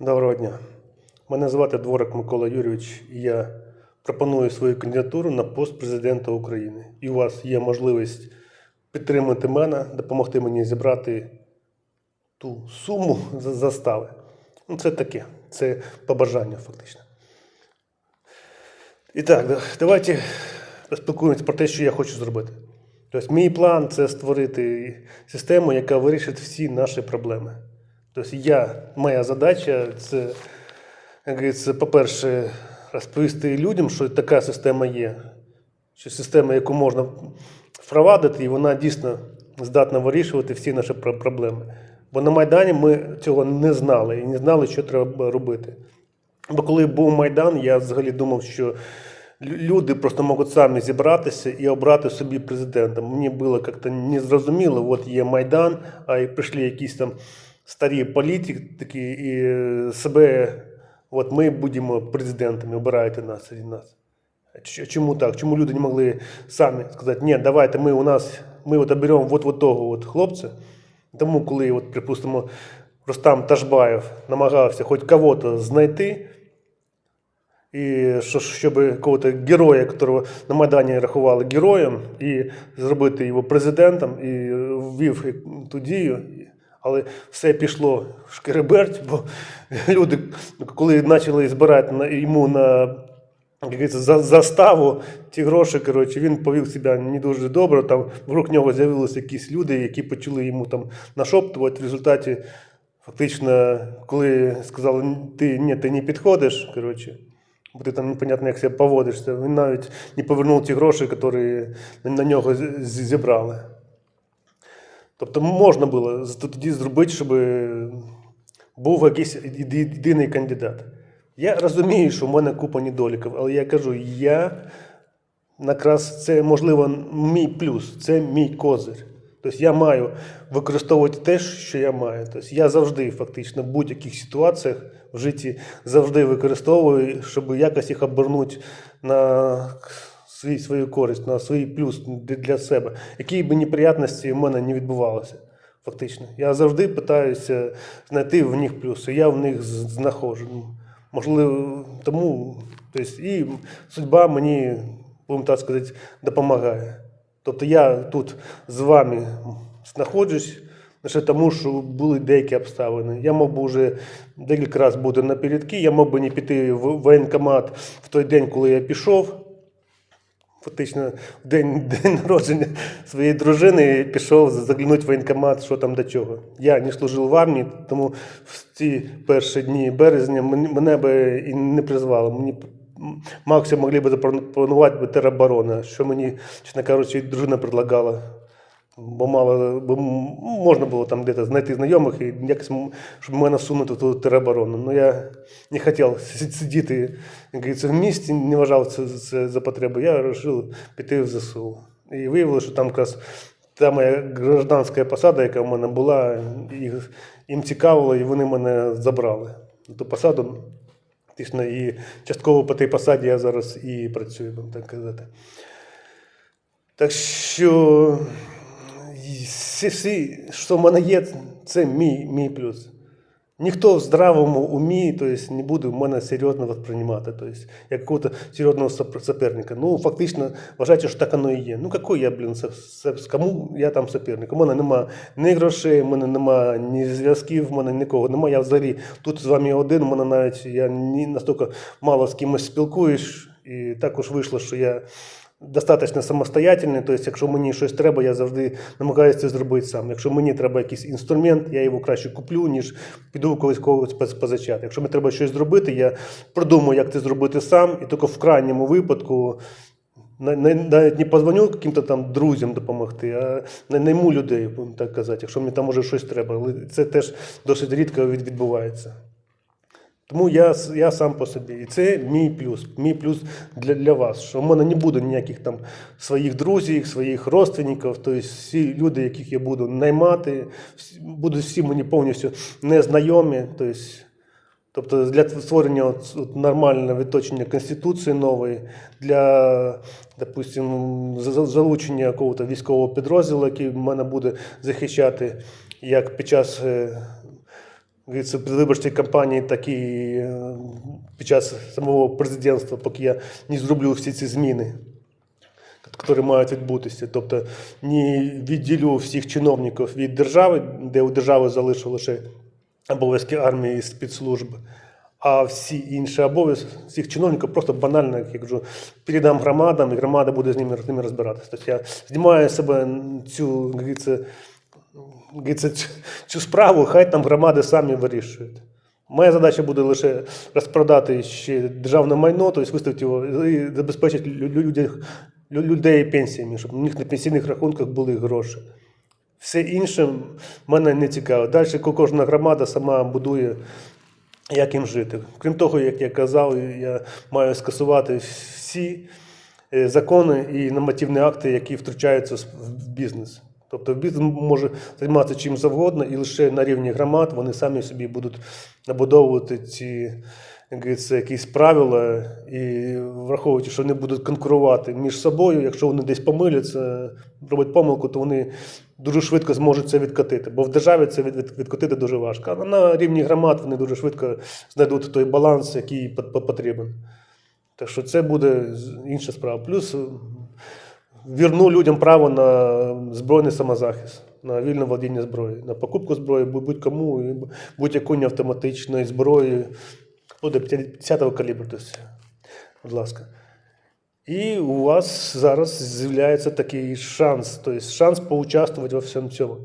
Доброго дня. Мене звати Дворик Микола Юрійович, і я пропоную свою кандидатуру на пост президента України. І у вас є можливість підтримати мене, допомогти мені зібрати ту суму за застави. Ну, це таке, це побажання фактично. І так, давайте поспілкуємося про те, що я хочу зробити. Тобто, мій план це створити систему, яка вирішить всі наші проблеми. Тобто, я, моя задача це, як говориться, по-перше, розповісти людям, що така система є, що система, яку можна впровадити, і вона дійсно здатна вирішувати всі наші проблеми. Бо на Майдані ми цього не знали і не знали, що треба робити. Бо коли був Майдан, я взагалі думав, що люди просто можуть самі зібратися і обрати собі президента. Мені було як-то незрозуміло, от є Майдан, а і прийшли якісь там старі політики і себе, от ми будемо президентами, обирайте нас серед нас. Чому так? Чому люди не могли самі сказати, ні, давайте ми у нас, ми от оберемо от, от того от хлопця. Тому, коли, от, припустимо, Рустам Ташбаєв намагався хоч кого-то знайти, і що, щоб кого-то героя, якого на Майдані рахували героєм, і зробити його президентом, і ввів ту дію. Але все пішло в шкереберть, бо люди, коли почали збирати йому на за заставу ті гроші, коротше, він повів себе не дуже добре. Там вокруг нього з'явилися якісь люди, які почали йому там нашоптувати. В результаті, фактично, коли сказали, ти ні, ти не підходиш, коротше, бо ти там непонятно, як себе поводишся, він навіть не повернув ті гроші, які на нього зібрали. Тобто можна було тоді зробити, щоб був якийсь єдиний кандидат. Я розумію, що в мене купа недоліків, але я кажу, я якраз це можливо мій плюс, це мій козир. Тобто я маю використовувати те, що я маю. Тобто я завжди, фактично, в будь-яких ситуаціях в житті завжди використовую, щоб якось їх обернути на свій, свою користь, на свій плюс для себе. Які б неприятності в мене не відбувалося. Фактично. Я завжди питаюся знайти в них плюси. Я в них знаходжу. Ну, Можливо, тому тобто, і судьба мені, будемо так сказати, допомагає. Тобто я тут з вами знаходжусь лише тому, що були деякі обставини. Я мав би вже декілька разів бути напередки, я мав би не піти в воєнкомат в той день, коли я пішов. Фактично, в день, день народження своєї дружини пішов заглянути в воєнкомат, що там до чого. Я не служив в армії, тому в ці перші дні березня мен- мене би і не призвали. Мені максимум могли б запропонувати би тероборона, що мені, чесно кажучи, дружина предлагала. Бо мало, бо можна було там десь знайти знайомих і якось, щоб мене всунути в ту тероборону. Ну я не хотів сидіти в місті, не вважав це, це за потребу. Я вирішив піти в ЗСУ. І виявилося, що там якраз та моя гражданська посада, яка в мене була, їх, їм цікавило, і вони мене забрали ту посаду. Фактично, і частково по тій посаді я зараз і працюю, так казати. Так що всі, всі, що в мене є, це мій, мій плюс. Ніхто в здравому умі тобто, не буде в мене серйозно восприймати, тобто, як якогось серйозного суперника. Ну, фактично, вважайте, що так воно і є. Ну, який я, блін, со- кому я там суперник? У мене нема ні грошей, у мене нема ні зв'язків, в мене нікого нема. Я взагалі тут з вами один, у мене навіть я не настільки мало з кимось спілкуюсь, і також вийшло, що я достатньо самостоятельний, тобто, якщо мені щось треба, я завжди намагаюся це зробити сам. Якщо мені треба якийсь інструмент, я його краще куплю, ніж піду у когось когось поз- позичати. Якщо мені треба щось зробити, я продумаю, як це зробити сам, і тільки в крайньому випадку. на- на- Навіть не позвоню яким-то там друзям допомогти, а найму людей, будемо так казати, якщо мені там може щось треба. Але це теж досить рідко відбувається. Тому я, я сам по собі. І це мій плюс. Мій плюс для, для вас. Що в мене не буде ніяких там своїх друзів, своїх родственників. Тобто всі люди, яких я буду наймати, будуть всі мені повністю незнайомі. Тобто, тобто для створення от, от нормального відточення Конституції нової, для, допустим, за- за- залучення якогось військового підрозділу, який в мене буде захищати як під час. Говориться, кампанії, так і е, під час самого президентства, поки я не зроблю всі ці зміни, які мають відбутися. Тобто не відділю всіх чиновників від держави, де у держави залишу лише обов'язки армії і спецслужби. А всі інші обов'язки цих чиновників просто банально, як я кажу, передам громадам, і громада буде з ними, з ними розбиратися. Тобто я знімаю з себе цю, як говориться, говориться, цю, цю справу, хай там громади самі вирішують. Моя задача буде лише розпродати ще державне майно, тобто виставити його і забезпечити лю- лю- людей, людей пенсіями, щоб у них на пенсійних рахунках були гроші. Все інше мене не цікаво. Далі кожна громада сама будує, як їм жити. Крім того, як я казав, я маю скасувати всі е, закони і нормативні акти, які втручаються в бізнес. Тобто бізнес може займатися чим завгодно, і лише на рівні громад вони самі собі будуть набудовувати ці як якісь правила, і враховуючи, що вони будуть конкурувати між собою, якщо вони десь помиляться, роблять помилку, то вони дуже швидко зможуть це відкотити. Бо в державі це від, від- відкотити дуже важко. А на рівні громад вони дуже швидко знайдуть той баланс, який по- по- потрібен. Так що це буде інша справа. Плюс вірну людям право на збройний самозахист, на вільне володіння зброї, на покупку зброї будь- будь-кому, будь-яку автоматичної зброї, буде 50-го калібру. Будь ласка. І у вас зараз з'являється такий шанс, тобто шанс поучаствувати во всьому цьому.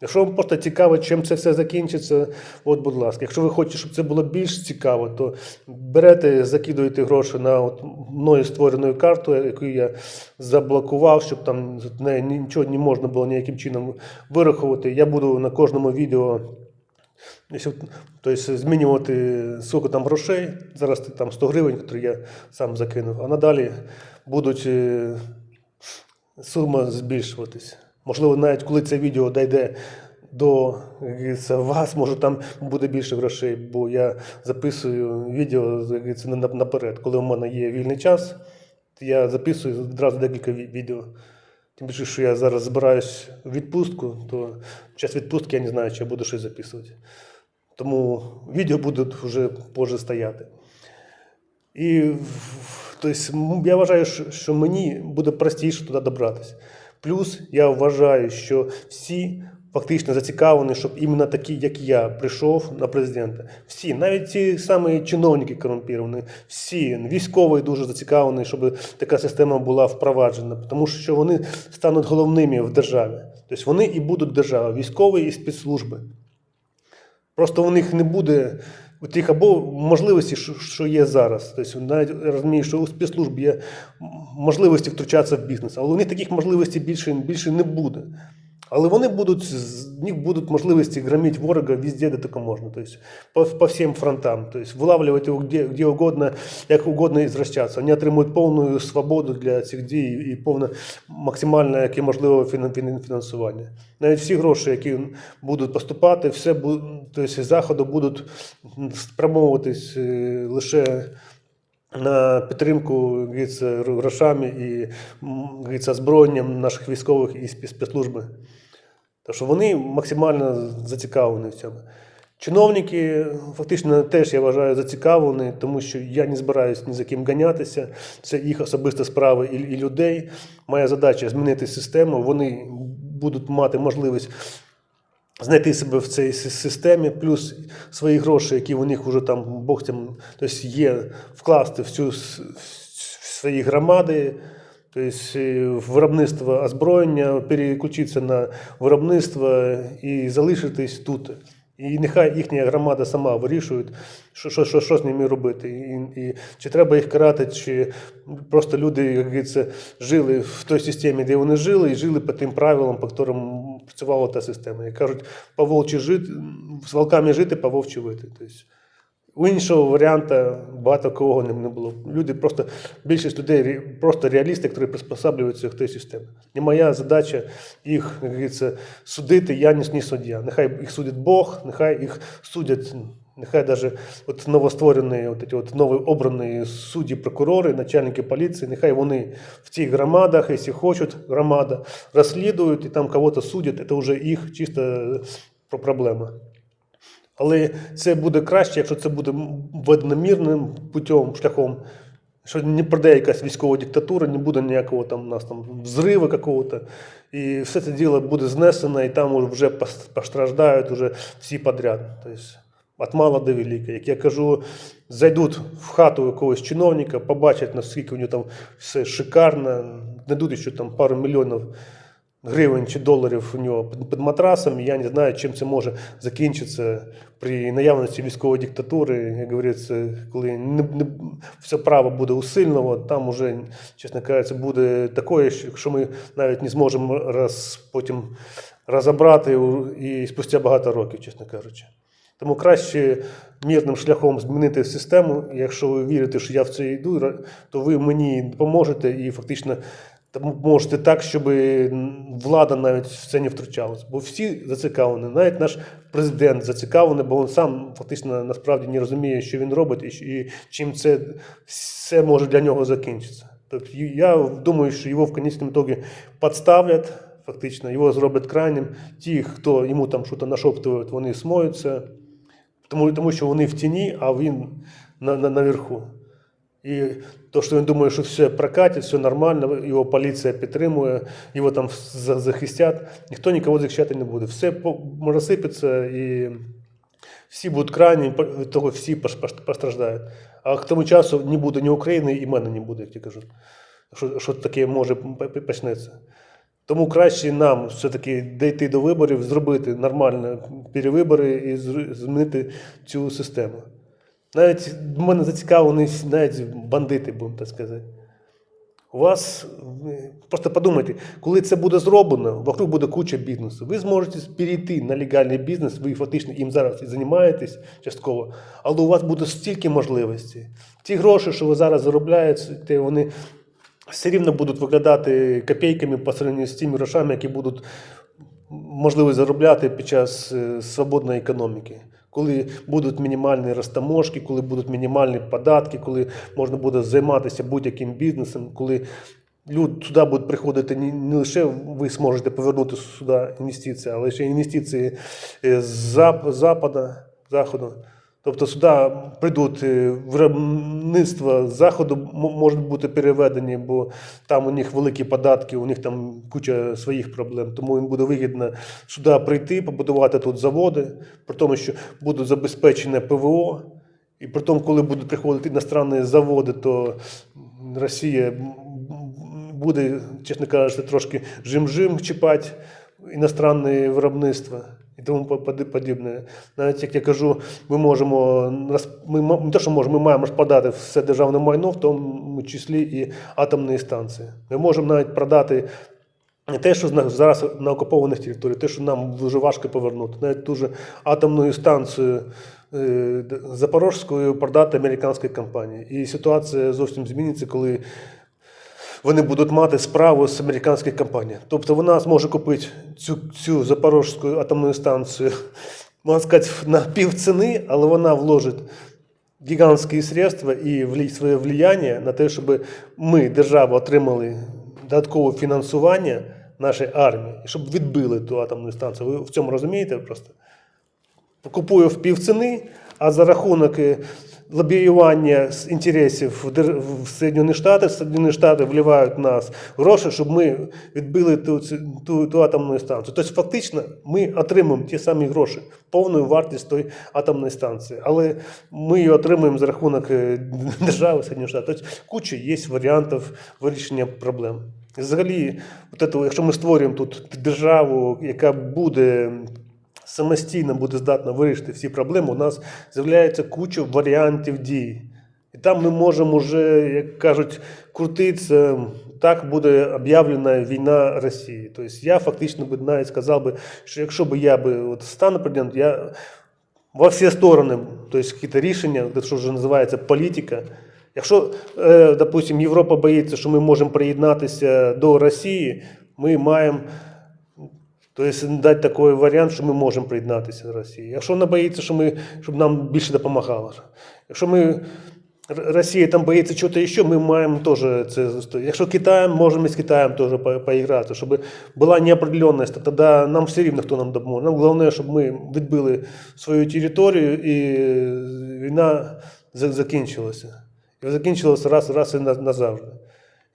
Якщо вам просто цікаво, чим це все закінчиться, от, будь ласка. Якщо ви хочете, щоб це було більш цікаво, то берете, закидуєте гроші на от мною створену карту, яку я заблокував, щоб там нічого не можна було ніяким чином вирахувати. Я буду на кожному відео тобто змінювати скільки там грошей, зараз там 100 гривень, які я сам закинув, а надалі будуть е, сума збільшуватись. Можливо, навіть коли це відео дійде до вас, може там буде більше грошей, бо я записую відео наперед. Коли у мене є вільний час, я записую одразу декілька відео. Тим більше, що я зараз збираюсь в відпустку, то в час відпустки я не знаю, чи я буду щось записувати. Тому відео будуть вже позже стояти. І тобто, я вважаю, що мені буде простіше туди добратися. Плюс я вважаю, що всі фактично зацікавлені, щоб іменно такі, як я, прийшов на президента. Всі, навіть ті самі чиновники корумпіровані, всі військові дуже зацікавлені, щоб така система була впроваджена, тому що вони стануть головними в державі. Тобто вони і будуть держава, військові і спецслужби. Просто у них не буде тих або можливостей, що, є зараз. Тобто навіть розумію, що у спецслужб є можливості втручатися в бізнес, але у них таких можливостей більше, більше не буде. Але вони будуть, з них будуть можливості громити ворога везде, де тільки можна. Тобто по, по всім фронтам. Тобто вилавлювати його де, де угодно, як угодно і зращатися. Вони отримують повну свободу для цих дій і повне максимальне, яке можливе фін- фін- фінансування. Навіть всі гроші, які будуть поступати, все тобто, заходи будуть спрямовуватись е, лише на підтримку грошами і озброєнням наших військових і спе- спецслужби. Так що вони максимально зацікавлені в цьому. Чиновники фактично теж я вважаю зацікавлені, тому що я не збираюся ні за ким ганятися. Це їх особиста справа і, і людей. Моя задача змінити систему. Вони будуть мати можливість знайти себе в цій системі, плюс свої гроші, які у них вже там Бог там, тобто є, вкласти в цю в свої громади. Тобто е, виробництво озброєння, переключитися на виробництво і залишитись тут. І нехай їхня громада сама вирішує, що, що, що, що з ними робити. І, і, чи треба їх карати, чи просто люди, як говориться, жили в той системі, де вони жили, і жили по тим правилам, по яким працювала та система. Як кажуть, по вовчі жити, з волками жити, по вовчі вити. У іншого варіанту багато кого не, було. Люди просто, більшість людей просто реалісти, які приспосаблюються к тій системі. Не моя задача їх, як говориться, судити, я не, суддя. Нехай їх судить Бог, нехай їх судять, нехай навіть новостворені, от ці от новообрані судді, прокурори, начальники поліції, нехай вони в цих громадах, якщо хочуть, громада, розслідують і там кого-то судять, це вже їх чисто проблема. Але це буде краще, якщо це буде введено мирним путем, шляхом. Що не прийде якась військова диктатура, не буде ніякого там у нас там взриву какого-то. І все це діло буде знесено, і там вже постраждають уже всі подряд. Тобто, від мала до велика. Як я кажу, зайдуть в хату якогось чиновника, побачать, наскільки у нього там все шикарно, знайдуть ще там пару мільйонів гривень чи доларів у нього під, матрасом. Я не знаю, чим це може закінчитися при наявності військової диктатури. Як говориться, коли не, не, все право буде у там уже, чесно кажучи, буде таке, що ми навіть не зможемо роз, потім розібрати і спустя багато років, чесно кажучи. Тому краще мирним шляхом змінити систему. Якщо ви вірите, що я в це йду, то ви мені допоможете і фактично тому можете так, щоб влада навіть в це не втручалась. Бо всі зацікавлені, навіть наш президент зацікавлений, бо він сам фактично насправді не розуміє, що він робить і, чим це все може для нього закінчитися. Тобто я думаю, що його в кінцевому ітогі підставлять, фактично, його зроблять крайнім. Ті, хто йому там щось нашоптують, вони смоються, тому, тому що вони в тіні, а він на, на, наверху. І то, що він думає, що все прокатить, все нормально, його поліція підтримує, його там за- захистять, ніхто нікого захищати не буде. Все розсипеться і всі будуть крайні, від того всі постраждають. А к тому часу не буде ні України, і мене не буде, як я кажу. Що, що таке може почнеться. Тому краще нам все-таки дійти до виборів, зробити нормально перевибори і змінити цю систему. Навіть в мене зацікавлені навіть бандити, будемо так сказати. У вас просто подумайте, коли це буде зроблено, вокруг буде куча бізнесу. Ви зможете перейти на легальний бізнес, ви фактично їм зараз і займаєтесь частково, але у вас буде стільки можливостей. Ті гроші, що ви зараз заробляєте, вони все рівно будуть виглядати копійками по сравненню з тими грошами, які будуть можливо заробляти під час е, свободної економіки. Коли будуть мінімальні розтаможки, коли будуть мінімальні податки, коли можна буде займатися будь-яким бізнесом, коли люди сюди будуть приходити не, лише ви зможете повернути сюди інвестиції, але ще інвестиції е, з запада, заходу. Тобто сюди прийдуть е, виробництва заходу можуть бути переведені, бо там у них великі податки, у них там куча своїх проблем. Тому їм буде вигідно сюди прийти, побудувати тут заводи, при тому, що будуть забезпечене ПВО. І при тому, коли будуть приходити іностранні заводи, то Росія буде, чесно кажучи, трошки жим-жим чіпати іностранне виробництво і тому подібне. Навіть як я кажу, ми можемо ми не те, що можемо, ми маємо розпродати все державне майно, в тому числі і атомні станції. Ми можемо навіть продати. Не те, що зараз на окупованих територіях, те, що нам дуже важко повернути. Навіть ту же атомну станцію е, Запорожською продати американській компанії. І ситуація зовсім зміниться, коли вони будуть мати справу з американською компанією. Тобто вона зможе купити цю, цю Запорожську атомну станцію, можна сказати, на пів ціни, але вона вложить гігантські средства і своє влияння на те, щоб ми, держава, отримали додаткове фінансування нашої армії, щоб відбили ту атомну станцію. Ви в цьому розумієте просто? Купує в півціни, а за рахунок е, лобіювання з інтересів в Сполучені Штати, Сполучені Штати вливають нас гроші, щоб ми відбили ту, ту, ту атомну станцію. Тобто, фактично, ми отримуємо ті самі гроші, повну вартість тої атомної станції. Але ми її отримуємо за рахунок е, держави Сполучені Штати. Тобто, куча є варіантів вирішення проблем. Взагалі, от это, якщо ми створюємо тут державу, яка буде самостійно буде здатна вирішити всі проблеми, у нас з'являється куча варіантів дій. І там ми можемо вже, як кажуть, крутитися. Так буде об'явлена війна Росії. Тобто я фактично би навіть сказав би, що якщо б я би от стану президентом, я во всі сторони, тобто якісь рішення, що вже називається політика. Якщо, е, допустим, Європа боїться, що ми можемо приєднатися до Росії, ми маємо Тобто дати такий варіант, що ми можемо приєднатися до Росії. Якщо вона боїться, що ми, щоб нам більше допомагало. Якщо ми Росія там боїться чого-то ще, ми маємо теж це. зустріти. Якщо Китаєм, можемо з Китаєм теж поіграти, щоб була неопределенність, то тоді нам все рівно хто нам допоможе. Нам головне, щоб ми відбили свою територію і війна закінчилася. І закінчилася раз, раз і на- назавжди.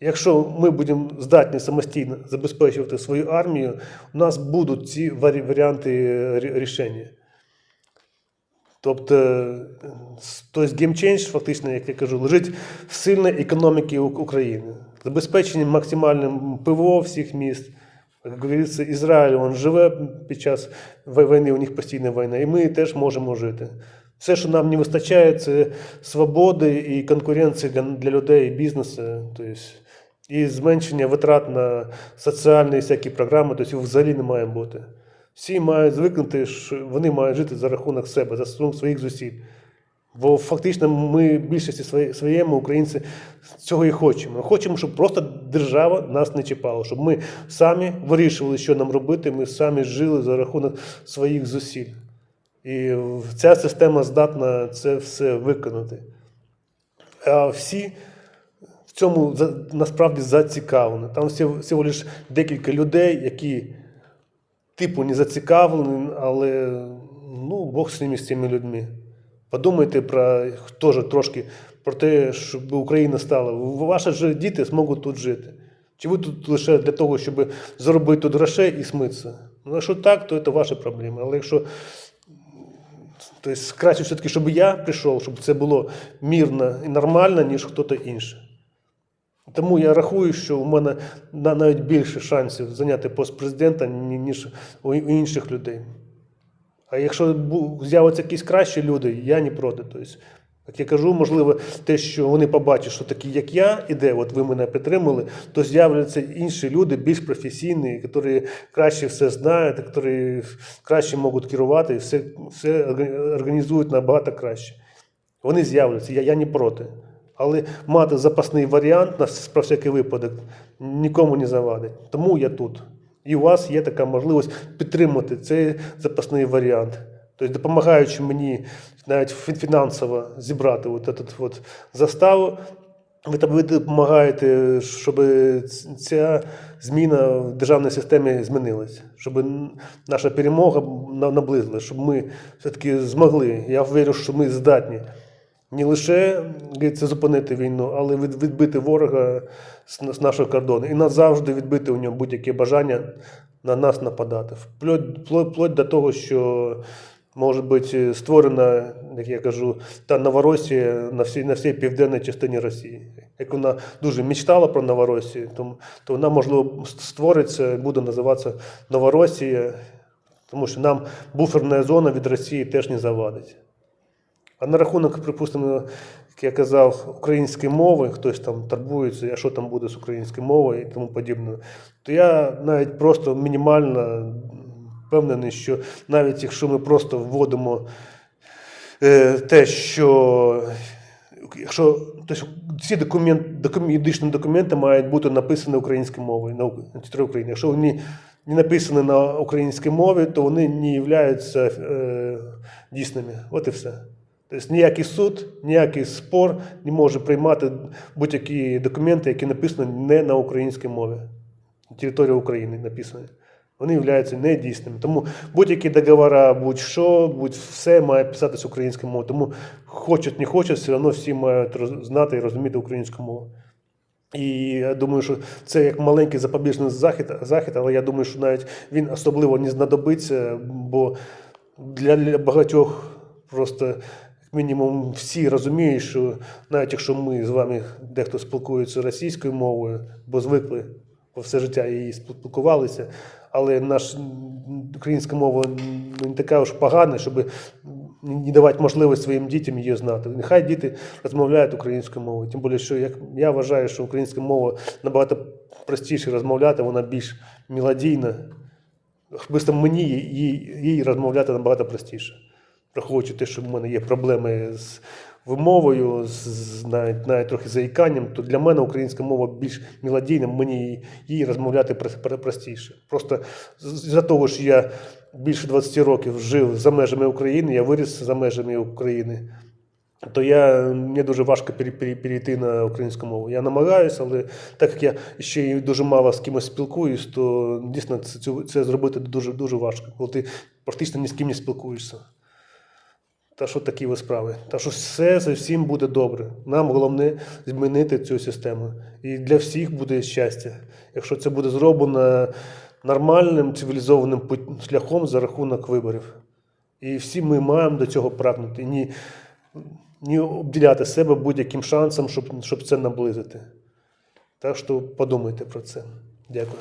Якщо ми будемо здатні самостійно забезпечувати свою армію, у нас будуть ці варі- варіанти рішення. Тобто, тобто геймчейндж, фактично, як я кажу, лежить в сильній економіці України. Забезпечення максимальним ПВО всіх міст. Як говориться, Ізраїль він живе під час війни, у них постійна війна, і ми теж можемо жити. Все, що нам не вистачає, це свободи і конкуренції для, для людей бізнесу. Тобто, і зменшення витрат на соціальні всякі програми, тобто взагалі не має бути. Всі мають звикнути, що вони мають жити за рахунок себе, за рахунок своїх зусиль. Бо фактично ми більшості своєму українці цього і хочемо. Ми хочемо, щоб просто держава нас не чіпала, щоб ми самі вирішували, що нам робити, ми самі жили за рахунок своїх зусиль. І ця система здатна це все виконати. А всі цьому насправді зацікавлені. Там всього, лише декілька людей, які типу не зацікавлені, але ну, Бог з ними з цими людьми. Подумайте про теж трошки про те, щоб Україна стала. Ваші ж діти зможуть тут жити. Чи ви тут лише для того, щоб заробити тут грошей і смитися? Ну, якщо так, то це ваші проблеми. Але якщо Тобто краще все-таки, щоб я прийшов, щоб це було мирно і нормально, ніж хтось інший. Тому я рахую, що у мене навіть більше шансів зайняти пост президента, ніж у інших людей. А якщо з'являться якісь кращі люди, я не проти. Тобто, як я кажу, можливо, те, що вони побачать, що такі, як я, іде, от ви мене підтримали, то з'являться інші люди, більш професійні, які краще все знають, які краще можуть керувати і все, все організують набагато краще. Вони з'являться, я, я не проти. Але мати запасний варіант на про всякий випадок нікому не завадить. Тому я тут. І у вас є така можливість підтримати цей запасний варіант. Тобто, допомагаючи мені навіть фінансово зібрати от этот от заставу, ви там- допомагаєте, щоб ця зміна в державній системі змінилася, щоб наша перемога на- наблизилась, щоб ми все-таки змогли. Я вірю, що ми здатні не лише говориться, зупинити війну, але відбити ворога з, нашого кордону і назавжди відбити у нього будь-яке бажання на нас нападати. Вплоть, вплоть, вплоть до того, що може бути створена, як я кажу, та Новоросія на всій, на всій південній частині Росії. Як вона дуже мечтала про Новоросію, то, то вона, можливо, створиться і буде називатися Новоросія, тому що нам буферна зона від Росії теж не завадить. А на рахунок, припустимо, як я казав, української мови, хтось там турбується, а що там буде з українською мовою і тому подібне, то я навіть просто мінімально впевнений, що навіть якщо ми просто вводимо е, те, що якщо тобто, всі документ, документ, юридичні документи мають бути написані українською мовою на території України. Якщо вони не написані на українській мові, то вони не являються е, дійсними. От і все. Тобто ніякий суд, ніякий спор не може приймати будь-які документи, які написані не на українській мові. На території України написані. Вони являються недійсними. Тому будь-які договори, будь-що, будь-все має писатися українською мовою. Тому хочуть, не хочуть, все одно всі мають знати і розуміти українську мову. І я думаю, що це як маленький запобіжний захід, захід, але я думаю, що навіть він особливо не знадобиться, бо для, багатьох просто мінімум всі розуміють, що навіть якщо ми з вами дехто спілкується російською мовою, бо звикли бо все життя її спілкувалися, але наша українська мова не така уж погана, щоб не давати можливість своїм дітям її знати. Нехай діти розмовляють українською мовою. Тим більше, що як я вважаю, що українська мова набагато простіше розмовляти, вона більш мелодійна. Особисто мені їй розмовляти набагато простіше. Враховуючи те, що в мене є проблеми з вимовою, з, навіть, навіть трохи заїканням, то для мене українська мова більш мелодійна, мені їй розмовляти прос- простіше. Просто з-за того, що я більше 20 років жив за межами України, я виріс за межами України. то я, мені дуже важко пере- пере- перейти на українську мову. Я намагаюся, але так як я ще й дуже мало з кимось спілкуюсь, то дійсно це, це зробити дуже, дуже важко, коли ти практично ні з ким не спілкуєшся. Та що такі ви справи? Та що все за всім буде добре. Нам головне змінити цю систему. І для всіх буде щастя. Якщо це буде зроблено нормальним цивілізованим шляхом за рахунок виборів. І всі ми маємо до цього прагнути. І ні, ні обділяти себе будь-яким шансом, щоб, щоб це наблизити. Так що подумайте про це. Дякую.